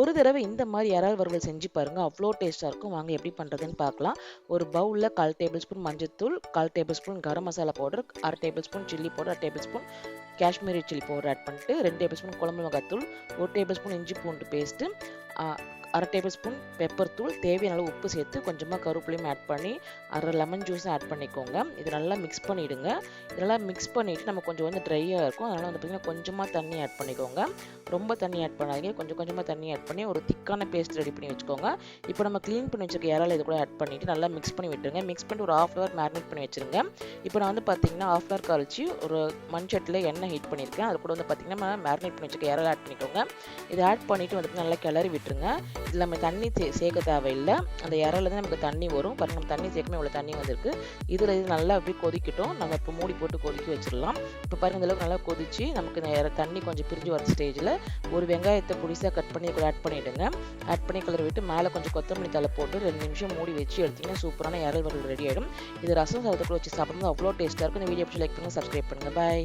ஒரு தடவை இந்த மாதிரி இறால் வறுவல் செஞ்சு பாருங்கள் அவ்வளோ டேஸ்ட்டாக இருக்கும். வாங்க எப்படி பண்ணுறதுன்னு பார்க்கலாம். ஒரு பவுலில் கால் டேபிள் ஸ்பூன் மஞ்சத்தூள் கால் tablespoon garam masala powder அரை டேபிள் ஸ்பூன் சில்லி பவுடர் அரை tablespoon Kashmiri chilli powder add பண்ணிட்டு ரெண்டு டேபிள் ஸ்பூன் குழம்பு மிளகாத்தூள் ஒரு டேபிள் ஸ்பூன் இஞ்சி பூண்டு பேஸ்ட்டு அரை டேபிள் ஸ்பூன் பெப்பர் தூள் தேவையான அளவு உப்பு சேர்த்து கொஞ்சமாக கருவேப்பிலையும் ஆட் பண்ணி அரை லெமன் ஜூஸும் ஆட் பண்ணிக்கோங்க. இது நல்லா மிக்ஸ் பண்ணிவிடுங்க இதெல்லாம் மிக்ஸ் பண்ணிவிட்டு நம்ம கொஞ்சம் வந்து ட்ரையாக இருக்கும். அதனால் வந்து பார்த்திங்கன்னா கொஞ்சமாக தண்ணி ஆட் பண்ணிக்கோங்க. ரொம்ப தண்ணி ஆட் பண்ணாதீங்க. கொஞ்சம் கொஞ்சமாக தண்ணி ஆட் பண்ணி ஒரு திக்கான பேஸ்ட் ரெடி பண்ணி வச்சுக்கோங்க. இப்போ நம்ம க்ளீன் பண்ணி வச்சுருக்க இறால் இது கூட ஆட் பண்ணிவிட்டு நல்லா மிக்ஸ் பண்ணி விட்டுருங்க. மிக்ஸ் பண்ணிட்டு ஒரு ஆஃப் ஹவர் மேரினேட் பண்ணி வச்சுருங்க. இப்போ நான் வந்து பார்த்திங்கன்னா ஆஃப் ஹவர் கழிச்சு ஒரு மண் சட்டியில் எண்ணெய் ஹீட் பண்ணியிருக்கேன். அது கூட வந்து பார்த்திங்கன்னா மேரினேட் பண்ணி வச்சுருக்க இறால் ஆட் பண்ணிக்கோங்க. இதை ஆட் பண்ணிவிட்டு வந்து நல்லா கிளறி விட்டுருங்க. இதில் நம்ம தண்ணி சே சேர்க்க தேவையில்லை. அந்த இறால தான் நமக்கு தண்ணி வரும். பாருங்க நம்ம தண்ணி சேர்க்கணும் இவ்வளோ தண்ணி வந்திருக்கு. இதில் இது நல்லா அப்படியே கொதிக்கட்டும். நம்ம இப்போ மூடி போட்டு கொதிக்க வச்சிடலாம். இப்போ பாருங்க இந்த அளவுக்கு நல்லா கொதிச்சு நமக்கு இந்த தண்ணி கொஞ்சம் பிரிஞ்சு வர ஸ்டேஜில் ஒரு வெங்காயத்தை புடிசாக கட் பண்ணி கூட ஆட் பண்ணிவிடுங்க ஆட் பண்ணி கலர் விட்டு மேலே கொஞ்சம் கொத்தமல்லி தலை போட்டு ரெண்டு நிமிஷம் மூடி வச்சு எடுத்தீங்கன்னா சூப்பரான இறல் வறுவல் ரெடி ஆகிடும் இது ரசம் சாதத்துக்குள்ள வச்சு சாப்பிடும்போது அவ்வளோ டேஸ்ட்டாக இருக்கும். இந்த வீடியோ பிடிச்சி லைக் பண்ணுங்கள் சப்ஸ்கிரைப் பண்ணுங்கள் பாய்